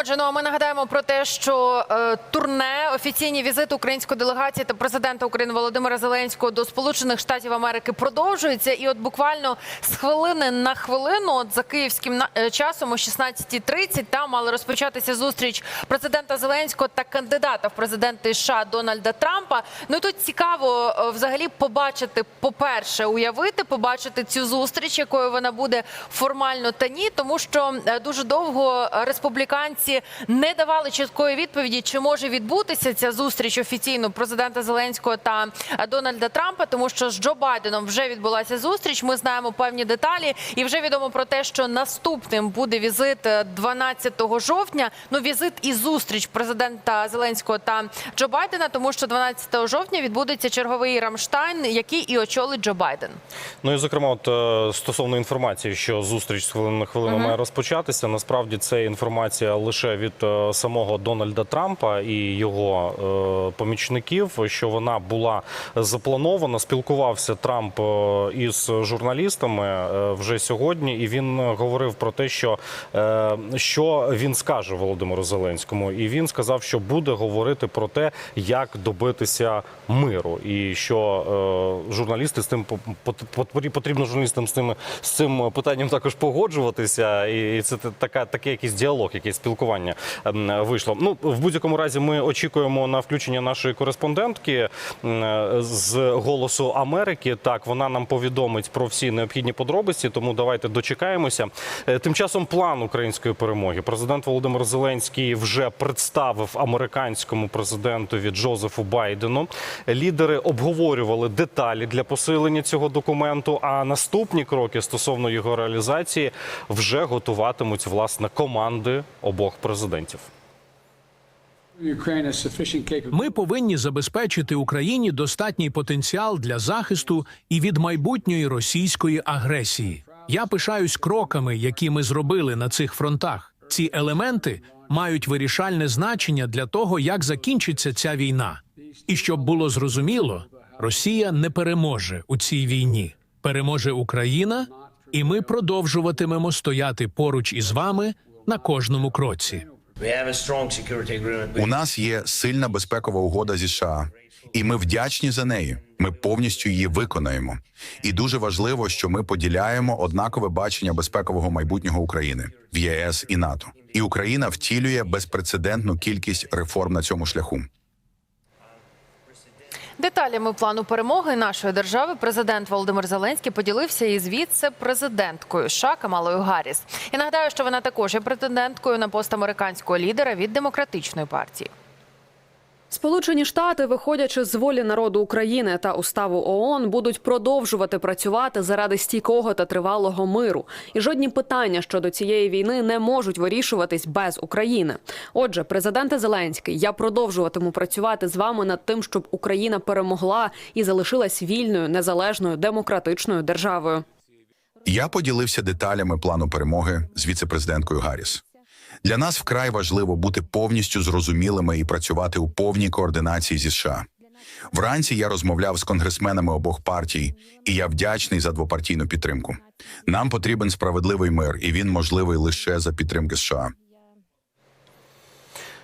Отже, ну а ми нагадаємо про те, що е, турне офіційні візити української делегації та президента України Володимира Зеленського до Сполучених Штатів Америки продовжується. І от буквально з хвилини на хвилину, от за київським е, часом о 16.30 там мала розпочатися зустріч президента Зеленського та кандидата в президенти США Дональда Трампа. Ну і тут цікаво е, взагалі побачити, по-перше, уявити, побачити цю зустріч, якою вона буде формально та ні, тому що е, дуже довго республіканці не давали чіткої відповіді, чи може відбутися ця зустріч офіційно президента Зеленського та е, Дональда Трампа, тому що з Джо Байденом вже відбулася зустріч. Ми знаємо певні деталі, і вже відомо про те, що наступним буде візит е, 12 жовтня. Ну, візит і зустріч президента Зеленського та Джо Байдена, тому що 12 жовтня відбудеться черговий Рамштайн, який і очолить Джо Байден. Ну і зокрема, от е, стосовно інформації, що зустріч з хвилини на хвилину має розпочатися. Насправді це інформація лише від е, самого Дональда Трампа і його е, помічників, що вона була запланована. Спілкувався Трамп е, із журналістами вже сьогодні, і він говорив про те, що, що він скаже Володимиру Зеленському, і він сказав, що буде говорити про те, як добитися миру, і що журналісти з тим по- по- по- потрібно журналістам з цим з цим питанням також погоджуватися, і це така таке якийсь діалог, якесь спілкування ем, вийшло. Ну в будь-якому разі ми очікуємо на включення нашої кореспондентки з голосу Америки. Так вона нам повідомить про всі необхідні подробиці. Тому давайте дочекаємося. Е, Тим часом план української перемоги. Президент Володимир Зеленський вже представив американському президентові Джозефу Байдену. Лідери обговорювали деталі для посилення цього документу. А наступні кроки стосовно його реалізації вже готуватимуть власне команди обох президентів. Sufficient capability. Ми повинні забезпечити Україні достатній потенціал для захисту і від майбутньої російської агресії. Я пишаюсь кроками, які ми зробили на цих фронтах. Ці елементи мають вирішальне значення для того, як закінчиться ця війна. І щоб було зрозуміло, Росія не переможе у цій війні. Переможе Україна, і ми продовжуватимемо стояти поруч із вами на кожному кроці. У нас є сильна безпекова угода зі США, і ми вдячні за неї. Ми повністю її виконаємо. І дуже важливо, що ми поділяємо однакове бачення безпекового майбутнього України в ЄС і НАТО. І Україна втілює безпрецедентну кількість реформ на цьому шляху. Деталями плану перемоги нашої держави президент Володимир Зеленський поділився із віце-президенткою США Камалою Гарріс. І нагадаю, що вона також є претенденткою на пост американського лідера від демократичної партії. Сполучені Штати, виходячи з волі народу України та уставу ООН, будуть продовжувати працювати заради стійкого та тривалого миру. І жодні питання щодо цієї війни не можуть вирішуватись без України. Отже, президенте Зеленський, я продовжуватиму працювати з вами над тим, щоб Україна перемогла і залишилась вільною, незалежною демократичною державою. Я поділився деталями плану перемоги з віцепрезиденткою Гарріс. Для нас вкрай важливо бути повністю зрозумілими і працювати у повній координації зі США. Вранці я розмовляв з конгресменами обох партій, і я вдячний за двопартійну підтримку. Нам потрібен справедливий мир, і він можливий лише за підтримки США.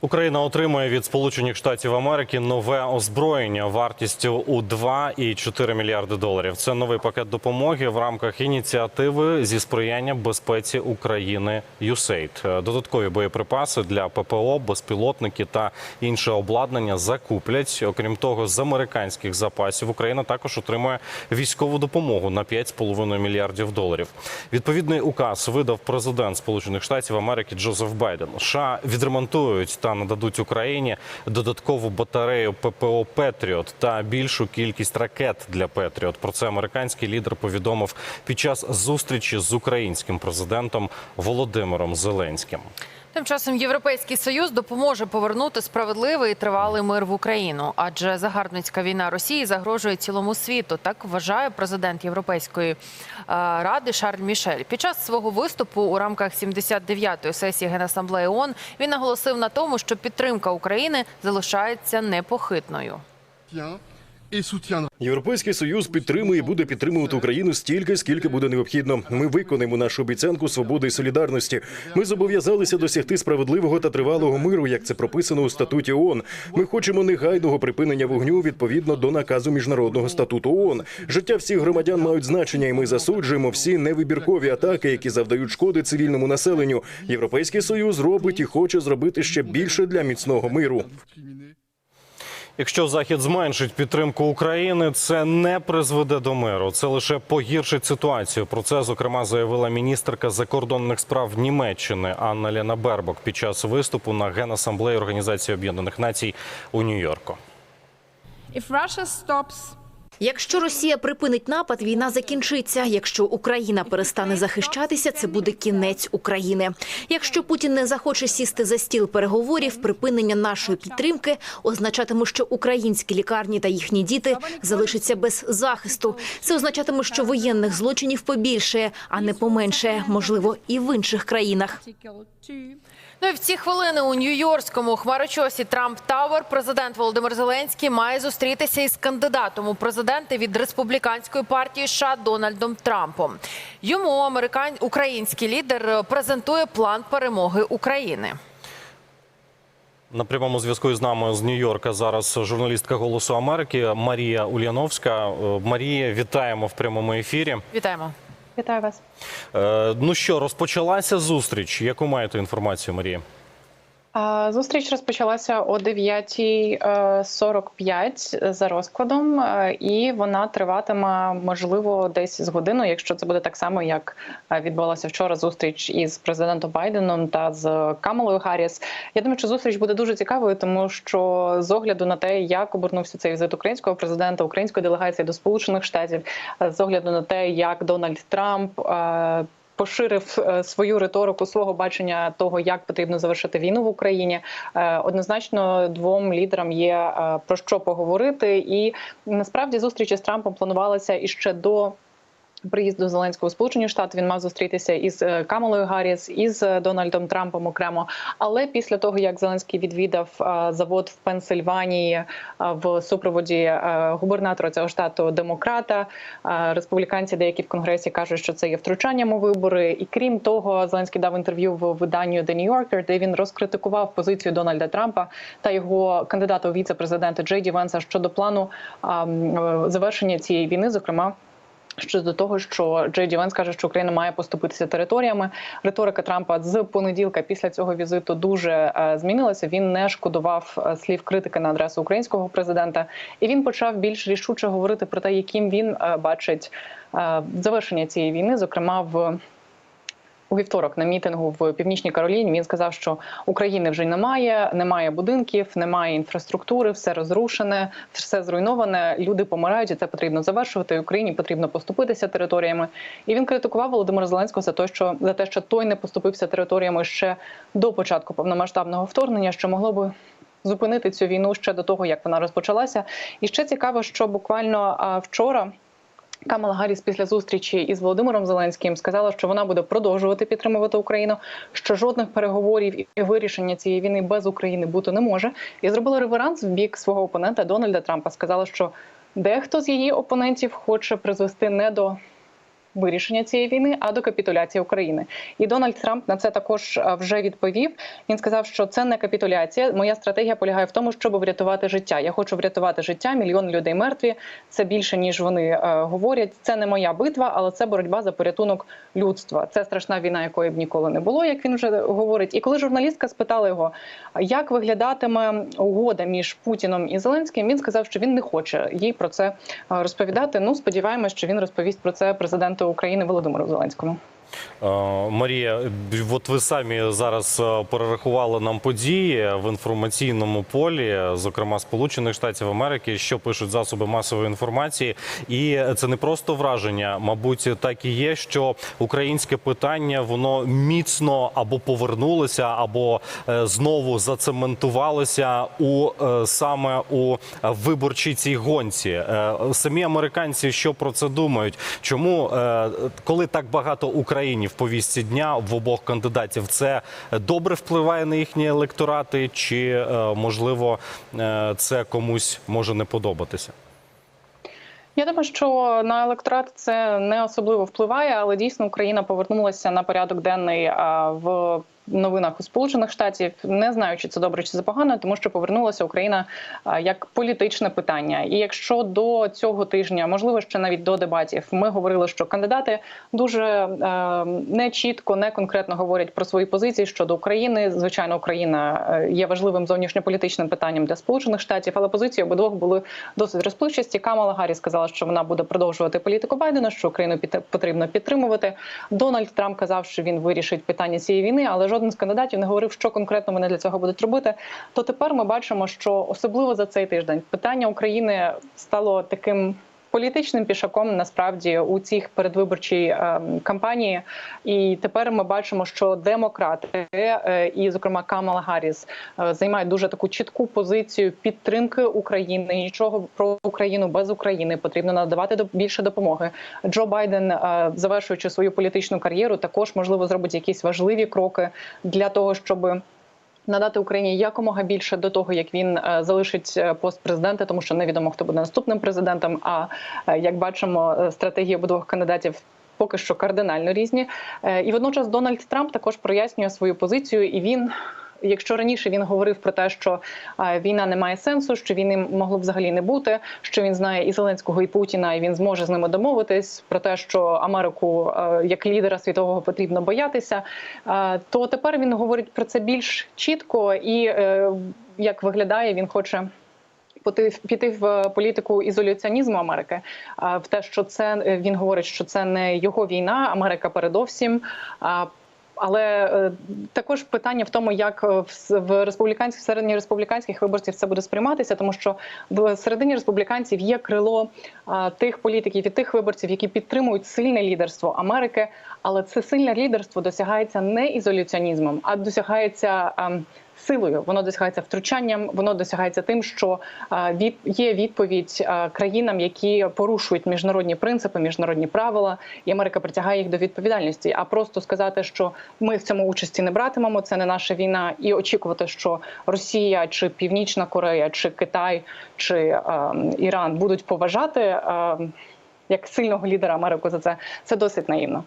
Україна отримує від Сполучених Штатів Америки нове озброєння вартістю у 2,4 мільярди доларів. Це новий пакет допомоги в рамках ініціативи зі сприяння безпеці України USAID. Додаткові боєприпаси для ППО, безпілотники та інше обладнання закуплять. Окрім того, з американських запасів Україна також отримує військову допомогу на 5,5 мільярдів доларів. Відповідний указ видав президент Сполучених Штатів Америки Джозеф Байден. США відремонтують та нададуть Україні додаткову батарею ППО Петріот та більшу кількість ракет для Петріот. Про це американський лідер повідомив під час зустрічі з українським президентом Володимиром Зеленським. Тим часом Європейський Союз допоможе повернути справедливий і тривалий мир в Україну, адже загарбницька війна Росії загрожує цілому світу. Так вважає президент Європейської е, ради Шарль Мішель. Під час свого виступу у рамках 79-ї сесії Генасамблеї ООН він наголосив на тому, що підтримка України залишається непохитною. Європейський союз підтримує і буде підтримувати Україну стільки, скільки буде необхідно. Ми виконаємо нашу обіцянку свободи і солідарності. Ми зобов'язалися досягти справедливого та тривалого миру, як це прописано у статуті ООН. Ми хочемо негайного припинення вогню відповідно до наказу міжнародного статуту ООН. Життя всіх громадян мають значення, і ми засуджуємо всі невибіркові атаки, які завдають шкоди цивільному населенню. Європейський союз робить і хоче зробити ще більше для міцного миру. Якщо Захід зменшить підтримку України, це не призведе до миру. Це лише погіршить ситуацію. Про це зокрема заявила міністерка закордонних справ Німеччини Анна Лена Бербок під час виступу на генасамблеї Організації Об'єднаних Націй у Нью-Йорку. If Russia stops Якщо Росія припинить напад, війна закінчиться. Якщо Україна перестане захищатися, це буде кінець України. Якщо Путін не захоче сісти за стіл переговорів, припинення нашої підтримки означатиме, що українські лікарні та їхні діти залишаться без захисту. Це означатиме, що воєнних злочинів побільшає, а не поменшає, можливо, і в інших країнах. Article 2 Ну і в ці хвилини у Нью-Йоркському хмарочосі Трамп Тауер президент Володимир Зеленський має зустрітися із кандидатом у президенти від республіканської партії США Дональдом Трампом. Йому американ... український лідер презентує план перемоги України. На прямому зв'язку з нами з Нью-Йорка зараз журналістка Голосу Америки Марія Ульяновська. Е, Марія, вітаємо в прямому ефірі. Вітаємо. Вітаю вас. Е, Ну що, розпочалася зустріч. Яку маєте інформацію, Марія? Зустріч розпочалася о 9.45 за розкладом, е, і вона триватиме можливо десь з годину, якщо це буде так само, як е, відбулася вчора зустріч із президентом Байденом та з Камалою Гарріс. Я думаю, що зустріч буде дуже цікавою, тому що з огляду на те, як обернувся цей візит українського президента, української делегації до Сполучених Штатів, е, з огляду на те, як Дональд Трамп. Поширив е, свою риторику свого бачення того, як потрібно завершити війну в Україні. Е, Однозначно, двом лідерам є е, про що поговорити, і насправді зустрічі з Трампом планувалися іще до. Приїзду Зеленського у Сполучені Штати він мав зустрітися із е, Камалою Гарріс, із е, Дональдом Трампом окремо. Але після того як Зеленський відвідав е, завод в Пенсильванії в супроводі губернатора цього штату демократа, республіканці деякі в конгресі кажуть, що це є втручанням у вибори. І крім того, Зеленський дав інтерв'ю в виданню The New Yorker, де він розкритикував позицію Дональда Трампа та його кандидата у віце-президенти Джей Ді Венса щодо плану завершення цієї війни, зокрема. Щодо того, що Джей Ді Венс каже, що Україна має поступитися територіями. Риторика Трампа з понеділка після цього візиту дуже е, змінилася. Він не шкодував е, слів критики на адресу українського президента, і він почав більш рішуче говорити про те, яким він е, бачить завершення цієї війни, зокрема в. У вівторок на мітингу в північній Кароліні він сказав, що України вже немає, немає будинків, немає інфраструктури, все розрушене, все зруйноване. Люди помирають, і це потрібно завершувати. Україні потрібно поступитися територіями. І він критикував Володимира Зеленського за те, що за те, що той не поступився територіями ще до початку повномасштабного вторгнення, що могло би. Зупинити цю війну ще до того, як вона розпочалася, і ще цікаво, що буквально вчора Камала Гарріс після зустрічі із Володимиром Зеленським сказала, що вона буде продовжувати підтримувати Україну, що жодних переговорів і вирішення цієї війни без України бути не може. І зробила реверанс в бік свого опонента Дональда Трампа. Сказала, що дехто з її опонентів хоче призвести не до вирішення цієї війни, а до капітуляції України. І Дональд Трамп на це також е, вже відповів. Він сказав, що це не капітуляція. Моя стратегія полягає в тому, щоб врятувати життя. Я хочу врятувати життя. Мільйони людей мертві. Це більше ніж вони е, говорять. Це не моя битва, але це боротьба за порятунок людства. Це страшна війна, якої б ніколи не було, як він вже говорить. І коли журналістка спитала його, як виглядатиме угода між Путіном і Зеленським, він сказав, що він не хоче їй про це е, розповідати. Ну сподіваємось, що він розповість про це президенту України Володимиру Зеленському. Е, Марія, от ви самі зараз е, перерахували нам події в інформаційному полі, зокрема Сполучених Штатів Америки, що пишуть засоби масової інформації, і це не просто враження, мабуть, так і є, що українське питання воно міцно або повернулося, або е, знову зацементувалося у саме у виборчій цій гонці. Самі американці що про це думають? Чому коли так багато Україні в повістці дня в обох кандидатів, це добре впливає на їхні електорати, чи е, можливо е, це комусь може не подобатися? Я думаю, що на електорат це не особливо впливає, але дійсно Україна повернулася на порядок денний в новинах у Сполучених Штатів. Не знаю, чи це добре, чи це погано, тому що повернулася Україна як політичне питання. І якщо до цього тижня, можливо, ще навіть до дебатів, ми говорили, що кандидати дуже е, не чітко, не конкретно говорять про свої позиції щодо України. Звичайно, Україна е, є важливим зовнішньополітичним питанням для Сполучених Штатів, але позиції обидвох були досить розпливчасті. Камала Гарріс сказала, що вона буде продовжувати політику Байдена, що Україну потрібно підтримувати. Дональд Трамп казав, що він вирішить питання цієї війни, але жоден з кандидатів не говорив, що конкретно вони для цього будуть робити. То тепер ми бачимо, що особливо за цей тиждень питання України стало таким. Політичним пішаком насправді у цих передвиборчій е, кампанії, і тепер ми бачимо, що демократи е, і, зокрема, Камала Гарріс е, займають дуже таку чітку позицію підтримки України. Нічого про Україну без України потрібно надавати більше допомоги. Джо Байден, е, завершуючи свою політичну кар'єру, також можливо зробить якісь важливі кроки для того, щоб надати Україні якомога більше до того, як він е, залишить е, пост президента, тому що невідомо хто буде наступним президентом. А е, як бачимо, стратегії обидвох кандидатів. Поки що кардинально різні, і водночас Дональд Трамп також прояснює свою позицію, і він. Якщо раніше він говорив про те, що е, війна не має сенсу, що війни могло б взагалі не бути, що він знає і Зеленського, і Путіна, і він зможе з ними домовитись про те, що Америку е, як лідера світового потрібно боятися, е, то тепер він говорить про це більш чітко і е, як виглядає, він хоче. Піти в політику ізоляціонізму Америки, в те, що це е, він говорить, що це не його війна, Америка передовсім. Але е, також питання в тому, як е, в республіканських середині республіканських виборців це буде сприйматися, тому що в середині республіканців є крило тих політиків і тих виборців, які підтримують сильне лідерство Америки. Але це сильне лідерство досягається не ізоляціонізмом, а досягається. Силою воно досягається втручанням, воно досягається тим, що від є відповідь країнам, які порушують міжнародні принципи, міжнародні правила, і Америка притягає їх до відповідальності. А просто сказати, що ми в цьому участі не братимемо, це не наша війна, і очікувати, що Росія чи Північна Корея, чи Китай, чи а, Іран будуть поважати а, як сильного лідера Америку за це, це досить наївно.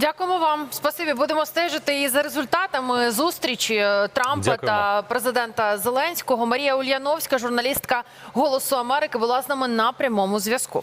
Дякуємо вам. Спасибі. Будемо стежити і за результатами зустрічі е, Трампа Дякуємо. та президента Зеленського. Марія Ульяновська, журналістка Голосу Америки, була з нами на прямому зв'язку.